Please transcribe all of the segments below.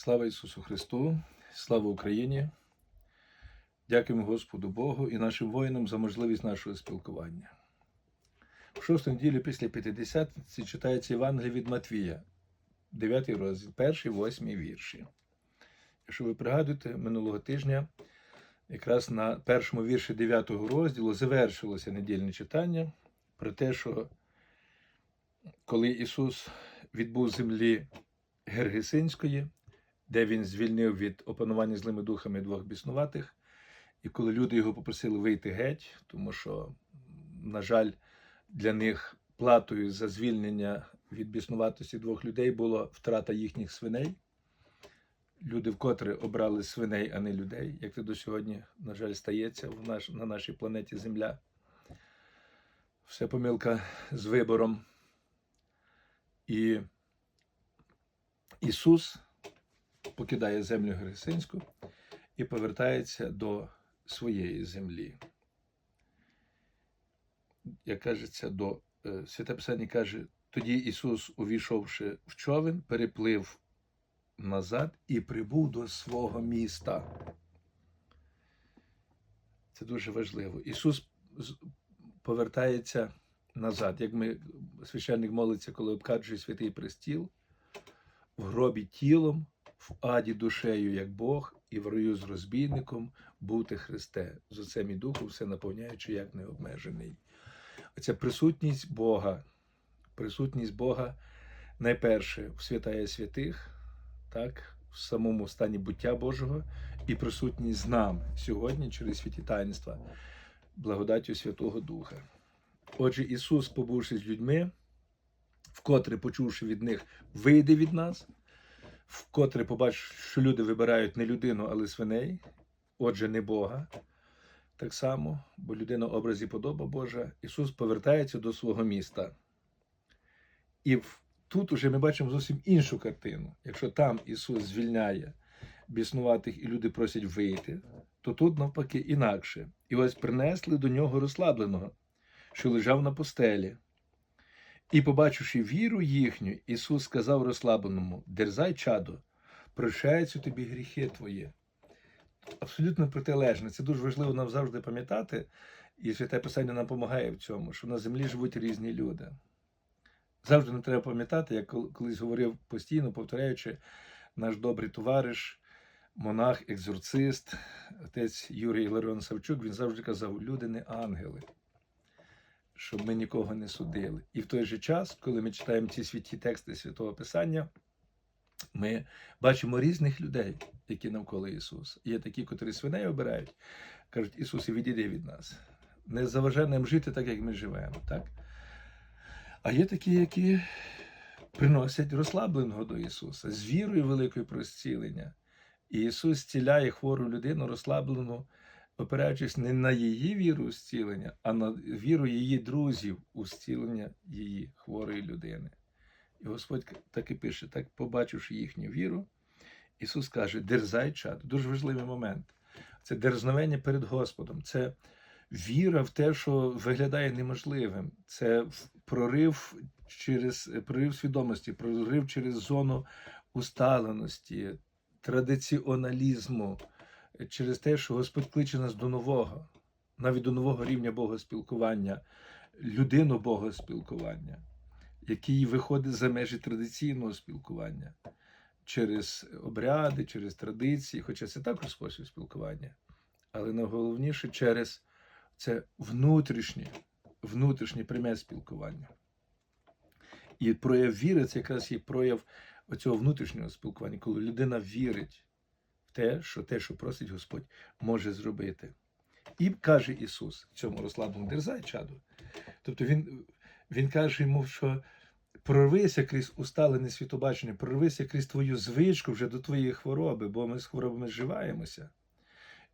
Слава Ісусу Христу, слава Україні. Дякуємо Господу Богу і нашим воїнам за можливість нашого спілкування. В шосту неділю після П'ятидесятниці читається Євангеліє від Матвія, 9 розділ, перший, восьмий вірші. Якщо ви пригадуєте, минулого тижня, якраз на першому вірші 9 розділу завершилося недільне читання про те, що коли Ісус відбув землі Гергесинської, де він звільнив від опанування злими духами двох біснуватих, і коли люди його попросили вийти геть, тому що, на жаль, для них платою за звільнення від біснуватості двох людей була втрата їхніх свиней. Люди вкотре обрали свиней, а не людей, як це до сьогодні, на жаль, стається в наш, на нашій планеті Земля. Все помилка з вибором. І Ісус покидає землю Гересинську і повертається до своєї землі. Як кажеться, до е, Святе Писання каже, тоді Ісус, увійшовши в човен, переплив назад і прибув до свого міста. Це дуже важливо. Ісус повертається назад, як ми священник молиться, коли обкаджує святий престіл, в гробі тілом, в аді душею, як Бог, і в раю з розбійником бути Христе, з Отцем і Духом, все наповняючи як необмежений. Оця присутність Бога, присутність Бога найперше в святая святих, так, в самому стані буття Божого, і присутність з нами сьогодні через святі таїнства, благодаттю Святого Духа. Отже, Ісус, побувши з людьми, вкотре почувши від них, вийде від нас, вкотре побачив, що люди вибирають не людину, але свиней, отже, не Бога. Так само, бо людина в образі подоба Божа, Ісус повертається до свого міста. І тут уже ми бачимо зовсім іншу картину. Якщо там Ісус звільняє біснуватих і люди просять вийти, то тут навпаки інакше. І ось принесли до нього розслабленого, що лежав на постелі. І, побачивши віру їхню, Ісус сказав розслабленому: Дерзай, чадо, прощаються тобі гріхи твої. Абсолютно протилежне. Це дуже важливо нам завжди пам'ятати, і святе Писання нам допомагає в цьому, що на землі живуть різні люди. Завжди не треба пам'ятати, як колись говорив постійно, повторяючи, наш добрий товариш, монах, екзорцист, отець Юрій Іларіон Савчук, він завжди казав: люди не ангели щоб ми нікого не судили. І в той же час, коли ми читаємо ці святі тексти Святого Писання, ми бачимо різних людей, які навколо Ісуса. Є такі, котрі свиней обирають, кажуть, Ісусе, відійди від нас. Не заважай нам жити так, як ми живемо. Так? А є такі, які приносять розслабленого до Ісуса з вірою великою про зцілення. І Ісус зціляє хвору людину, розслаблену, опираючись не на її віру у зцілення, а на віру її друзів у зцілення її хворої людини. І Господь так і пише: так, побачивши їхню віру, Ісус каже: дерзай чад. Дуже важливий момент. Це дерзновення перед Господом. Це віра в те, що виглядає неможливим. Це прорив через прорив свідомості, прорив через зону усталеності, традиціоналізму, через те, що Господь кличе нас до нового, навіть до нового рівня богоспілкування, людину богоспілкування, який виходить за межі традиційного спілкування через обряди, через традиції, хоча це також спосіб спілкування, але найголовніше через це внутрішнє, внутрішнє пряме спілкування. І прояв віри це якраз є прояв оцього внутрішнього спілкування, коли людина вірить те, що те, що просить Господь, може зробити. І каже Ісус цьому розслабленому дерзай чаду. Тобто він, він каже йому, що прорвися крізь усталене світобачення, прорвися крізь твою звичку вже до твоєї хвороби, бо ми з хворобами зживаємося.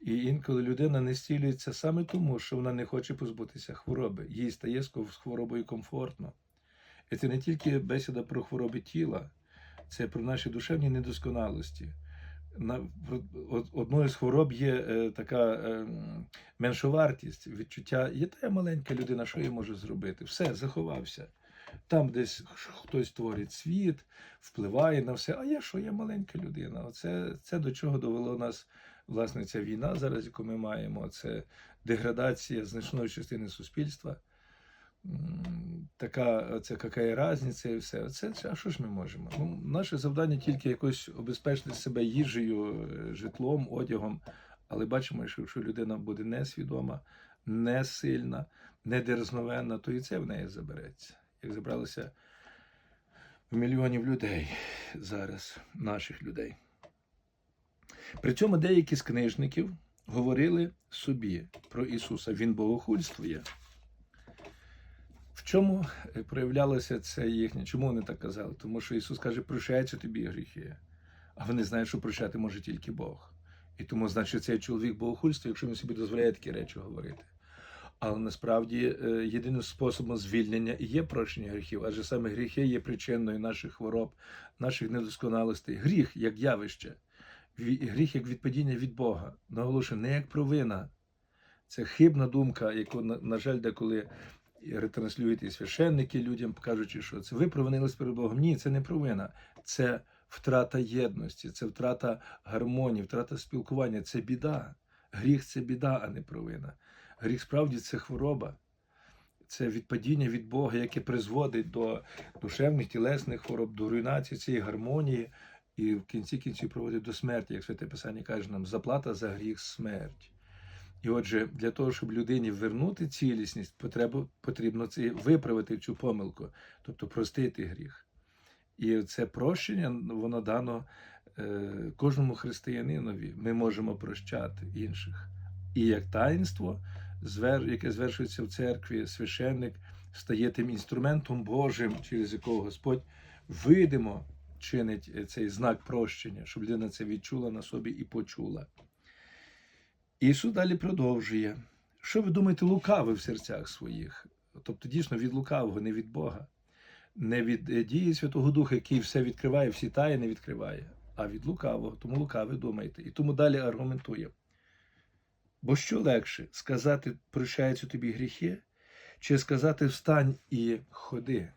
І інколи людина не зцілюється саме тому, що вона не хоче позбутися хвороби. Їй стає з хворобою комфортно. І це не тільки бесіда про хвороби тіла, це про наші душевні недосконалості. На, одною з хвороб є е, така е, меншовартість, відчуття, є та я маленька людина, що я можу зробити? Все, заховався. Там десь хтось творить світ, впливає на все. А я що? Я маленька людина. Оце це до чого довело нас власне ця війна зараз, яку ми маємо. Це деградація значної частини суспільства. Така це яка різниця і все. Це, це а що ж ми можемо? Ну, наше завдання тільки якось обезпечити себе їжею, е, житлом, одягом. Але бачимо, що якщо людина буде несвідома, не сильна, не дерзновенна, то і це в неї забереться. Як забралося в мільйонів людей зараз, наших людей. При цьому деякі з книжників говорили собі про Ісуса. Він богохульствує. В чому е, проявлялося це їхнє? Чому вони так казали? Тому що Ісус каже, прощаються тобі гріхи. А вони знають, що прощати може тільки Бог. І тому, значить, цей чоловік богохульствує, якщо він собі дозволяє такі речі говорити. Але насправді е, єдиним способом звільнення є прощення гріхів, адже саме гріхи є причиною наших хвороб, наших недосконалостей. Гріх як явище, гріх як відпадіння від Бога. Наголошую, не як провина. Це хибна думка, яку, на жаль, деколи ретранслюють і священники людям, кажучи, що це ви провинились перед Богом. Ні, це не провина, це втрата єдності, це втрата гармонії, втрата спілкування, це біда. Гріх це біда, а не провина. Гріх справді це хвороба, це відпадіння від Бога, яке призводить до душевних, тілесних хвороб, до руйнації цієї гармонії і в кінці кінців приводить до смерті, як Святе Писання каже нам, заплата за гріх смерть. І отже, для того, щоб людині вернути цілісність, потребу, потрібно це виправити цю помилку, тобто простити гріх. І це прощення, воно дано е, кожному християнинові. Ми можемо прощати інших. І як таїнство, яке звершується в церкві, священник стає тим інструментом Божим, через якого Господь видимо чинить е, цей знак прощення, щоб людина це відчула на собі і почула. Ісус далі продовжує. Що ви думаєте, лукавий в серцях своїх? Тобто, дійсно, від лукавого, не від Бога, не від е, дії Святого Духа, який все відкриває, всі тайни відкриває, а від лукавого. Тому лукавий думайте. І тому далі аргументує. Бо що легше сказати, прощаються тобі гріхи, чи сказати встань і ходи?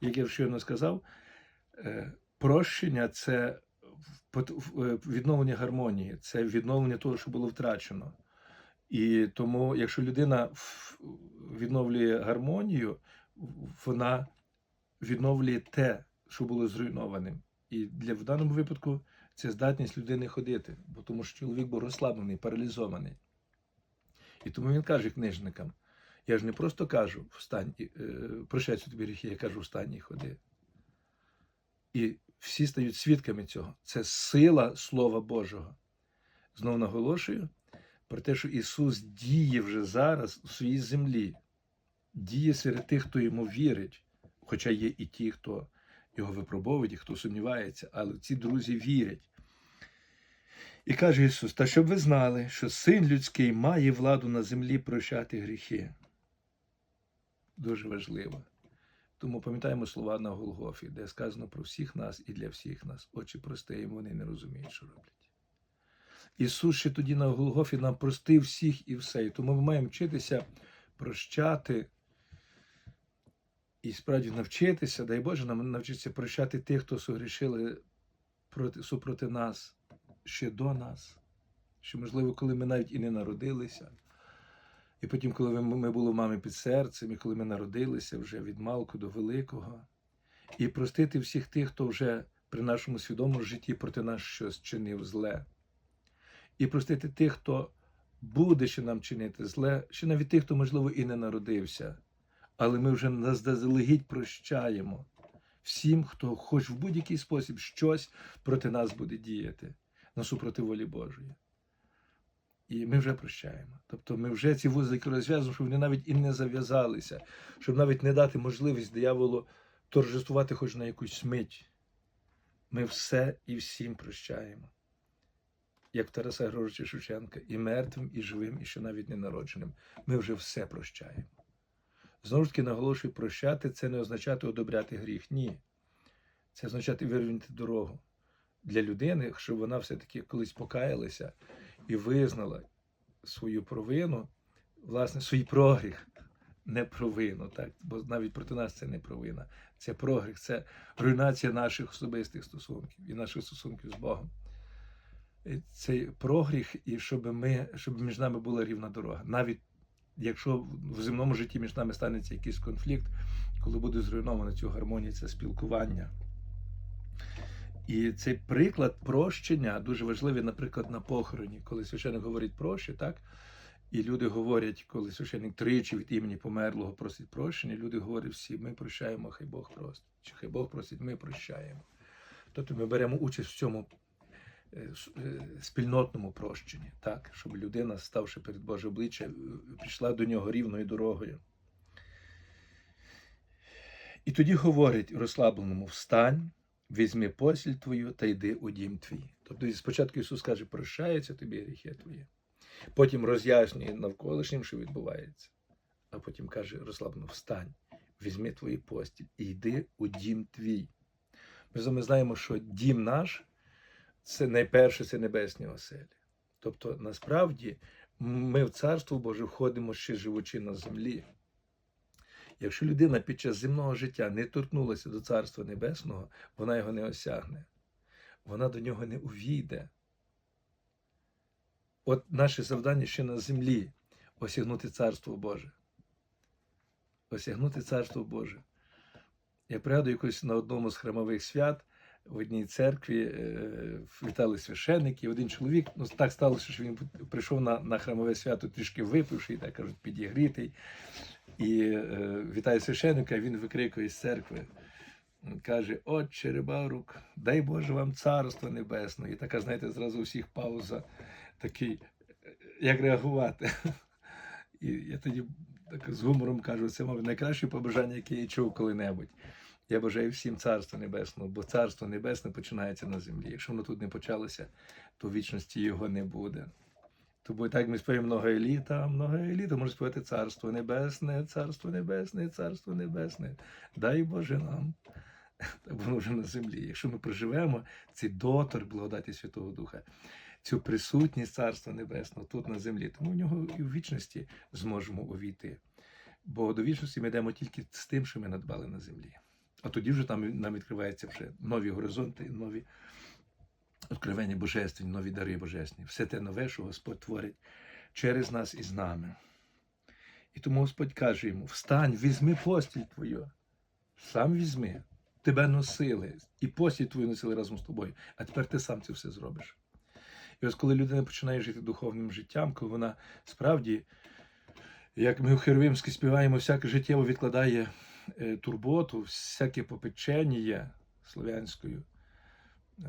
Як я щойно сказав, е, прощення це відновлення гармонії, це відновлення того, що було втрачено. І тому, якщо людина відновлює гармонію, вона відновлює те, що було зруйнованим. І для в даному випадку це здатність людини ходити, бо тому що чоловік був розслаблений, паралізований. І тому він каже книжникам: я ж не просто кажу встань, е, прощаються тобі гріхи, я кажу встань і ходи. І всі стають свідками цього. Це сила Слова Божого. Знову наголошую про те, що Ісус діє вже зараз у своїй землі, діє серед тих, хто йому вірить, хоча є і ті, хто його випробовують, і хто сумнівається, але ці друзі вірять. І каже Ісус: Та щоб ви знали, що син людський має владу на землі прощати гріхи. Дуже важливо. Тому пам'ятаємо слова на Голгофі, де сказано про всіх нас і для всіх нас. Очі прости їм, вони не розуміють, що роблять. Ісус ще тоді на Голгофі нам простив всіх і все. І тому ми маємо вчитися прощати і справді навчитися, дай Боже, нам навчитися прощати тих, хто согрішили проти, супроти нас ще до нас. Що, можливо, коли ми навіть і не народилися. І потім, коли ми, були в мами під серцем, і коли ми народилися вже від малку до великого, і простити всіх тих, хто вже при нашому свідомому житті проти нас щось чинив зле. І простити тих, хто буде ще нам чинити зле, ще навіть тих, хто, можливо, і не народився. Але ми вже наздалегідь прощаємо всім, хто хоч в будь-який спосіб щось проти нас буде діяти на супроти волі Божої. І ми вже прощаємо. Тобто ми вже ці вузлики розв'язуємо, щоб вони навіть і не зав'язалися, щоб навіть не дати можливість дияволу торжествувати хоч на якусь мить. Ми все і всім прощаємо. Як Тараса Григоровича Шевченка, і мертвим, і живим, і ще навіть ненародженим. Ми вже все прощаємо. Знову ж таки, наголошую, прощати це не означати одобряти гріх. Ні. Це означати вирівняти дорогу для людини, щоб вона все-таки колись покаялася і визнала свою провину, власне, свій прогріх, не провину, так? бо навіть проти нас це не провина. Це прогріх, це руйнація наших особистих стосунків і наших стосунків з Богом. І Цей прогріх, і щоб ми, щоб між нами була рівна дорога. Навіть якщо в земному житті між нами станеться якийсь конфлікт, коли буде зруйнована цю гармонію, це спілкування. І цей приклад прощення дуже важливий, наприклад, на похороні, коли священник говорить проще, так? І люди говорять, коли священник тричі від імені померлого просить прощення, люди говорять всі, ми прощаємо, хай Бог просить. Чи хай Бог просить, ми прощаємо. Тобто ми беремо участь в цьому е, е, спільнотному прощенні, так? щоб людина, ставши перед Боже обличчя, пішла до нього рівною дорогою. І тоді говорить розслабленому: встань, візьми посіль твою та йди у дім твій. Тобто спочатку Ісус каже, прощаються тобі гріхи твої. Потім роз'яснює навколишнім, що відбувається. А потім каже розслаблено: встань, візьми твої постіль і йди у дім твій. Ми вами знаємо, що дім наш це найперше це небесні оселі. Тобто, насправді, ми в Царство Боже входимо ще живучи на землі. Якщо людина під час земного життя не торкнулася до Царства Небесного, вона його не осягне, вона до нього не увійде. От наше завдання ще на землі осягнути Царство Боже. Осягнути Царство Боже. Я пригадую якось на одному з храмових свят в одній церкві е, вітали священники, і один чоловік, ну так сталося, що він прийшов на, на храмове свято трішки випивший, так кажуть, підігрітий. І е, вітає священника, він викрикує з церкви. Каже, отче рибарук, дай Боже вам царство небесне. І така, знаєте, зразу у всіх пауза, такий, е, як реагувати. І я тоді так з гумором кажу, це, мабуть, найкраще побажання, яке я чув коли-небудь. Я бажаю всім царство небесного, бо царство небесне починається на землі. Якщо воно тут не почалося, то в вічності його не буде. Тому так ми співаємо много еліта, много еліта, може співати царство небесне, царство небесне, царство небесне. Дай Боже нам. Воно вже на землі. Якщо ми проживемо цей дотор благодаті Святого Духа, цю присутність Царства Небесного тут на землі, тому в нього і в вічності зможемо увійти. Бо до вічності ми йдемо тільки з тим, що ми надбали на землі. А тоді вже там нам відкриваються вже нові горизонти, нові відкривання божественні, нові дари божественні. Все те нове, що Господь творить через нас і з нами. І тому Господь каже йому: встань, візьми постіль твою, сам візьми, тебе носили, і постіль твою носили разом з тобою, а тепер ти сам це все зробиш. І ось коли людина починає жити духовним життям, коли вона справді, як ми у Херовимській співаємо, всяке життєво відкладає турботу, всяке попечення слов'янською,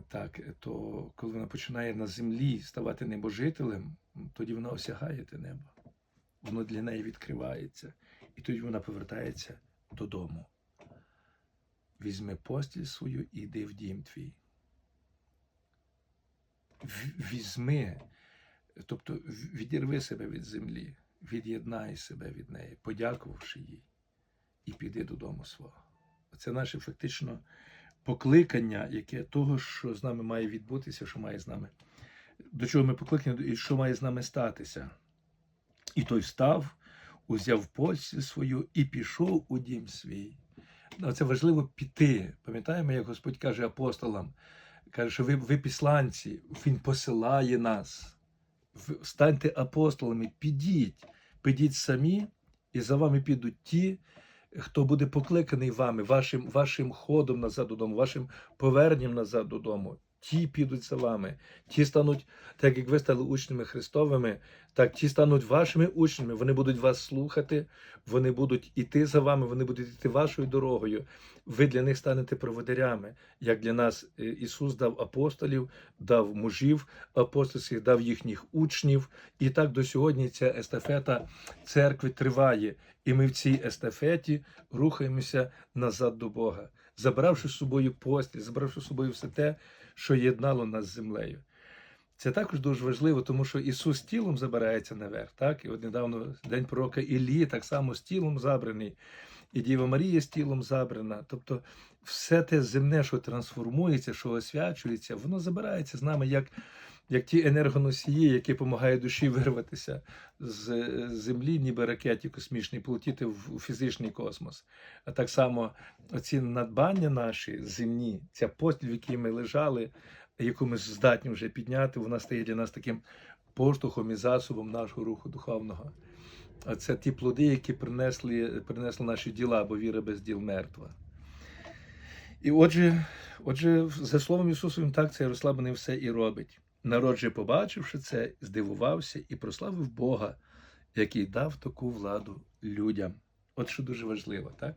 так, то коли вона починає на землі ставати небожителем, тоді вона осягає те небо. Воно для неї відкривається. І тоді вона повертається додому. Візьми постіль свою і йди в дім твій. Візьми, тобто відірви себе від землі, від'єднай себе від неї, подякувавши їй, і піди додому свого. Це наше фактично покликання, яке того, що з нами має відбутися, що має з нами, до чого ми покликані, і що має з нами статися. І той встав, узяв постіль свою і пішов у дім свій. Це важливо піти. Пам'ятаємо, як Господь каже апостолам, каже, що ви, ви післанці, Він посилає нас. Станьте апостолами, підіть, підіть самі, і за вами підуть ті, хто буде покликаний вами, вашим, вашим ходом назад додому, вашим поверненням назад додому. Ті підуть за вами, ті стануть, так як ви стали учнями Христовими, так ті стануть вашими учнями. Вони будуть вас слухати, вони будуть іти за вами, вони будуть йти вашою дорогою. Ви для них станете проводирями. Як для нас е, Ісус дав апостолів, дав мужів апостольських, дав їхніх учнів. І так до сьогодні ця естафета церкви триває. І ми в цій естафеті рухаємося назад до Бога, забравши з собою постіль, забравши з собою все те, що єднало нас з землею. Це також дуже важливо, тому що Ісус тілом забирається наверх. Так? І от недавно день пророка Ілії так само з тілом забраний, і Діва Марія з тілом забрана. Тобто все те земне, що трансформується, що освячується, воно забирається з нами як як ті енергоносії, які допомагають душі вирватися з е, землі, ніби ракеті космічні, полетіти в фізичний космос. А так само оці надбання наші земні, ця постіль, в якій ми лежали, яку ми здатні вже підняти, вона стає для нас таким поштовхом і засобом нашого руху духовного. А це ті плоди, які принесли, принесли наші діла, бо віра без діл мертва. І отже, отже, за словом Ісусовим, так цей розслаблений все і робить. Народ же, побачивши це, здивувався і прославив Бога, який дав таку владу людям. От що дуже важливо, так?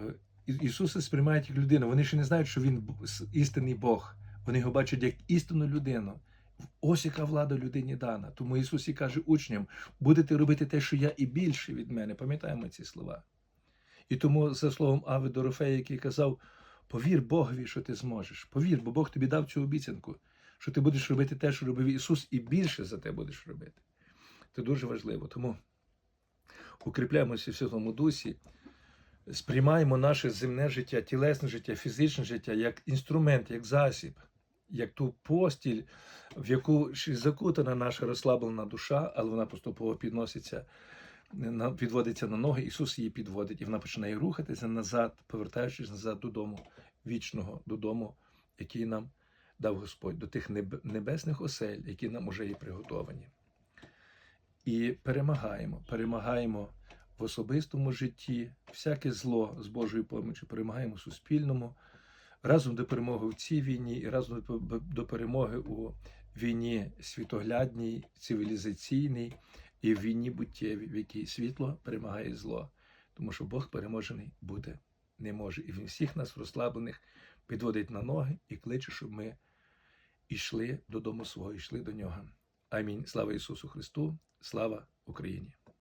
Е, Ісуса сприймають як людину. Вони ще не знають, що Він істинний Бог. Вони його бачать як істинну людину. Ось яка влада людині дана. Тому Ісус і каже учням: будете робити те, що я і більше від мене. Пам'ятаємо ці слова. І тому, за словом Ави Дорофея, який казав: повір Богові, що ти зможеш. Повір, бо Бог тобі дав цю обіцянку, що ти будеш робити те, що робив Ісус, і більше за те будеш робити. Це дуже важливо. Тому укріпляємося в Святому Дусі, сприймаємо наше земне життя, тілесне життя, фізичне життя як інструмент, як засіб, як ту постіль, в яку закутана наша розслаблена душа, але вона поступово підноситься, підводиться на ноги. Ісус її підводить, і вона починає рухатися назад, повертаючись назад додому, вічного, додому, який нам дав Господь, до тих небесних осель, які нам уже є приготовані. І перемагаємо, перемагаємо в особистому житті, всяке зло з Божою помічю, перемагаємо в суспільному, разом до перемоги в цій війні і разом до- перемоги у війні світоглядній, цивілізаційній і в війні буттєвій, в якій світло перемагає зло, тому що Бог переможений бути не може. І він всіх нас розслаблених підводить на ноги і кличе, щоб ми йшли додому свого, йшли до нього. Амінь. Слава Ісусу Христу, слава Україні!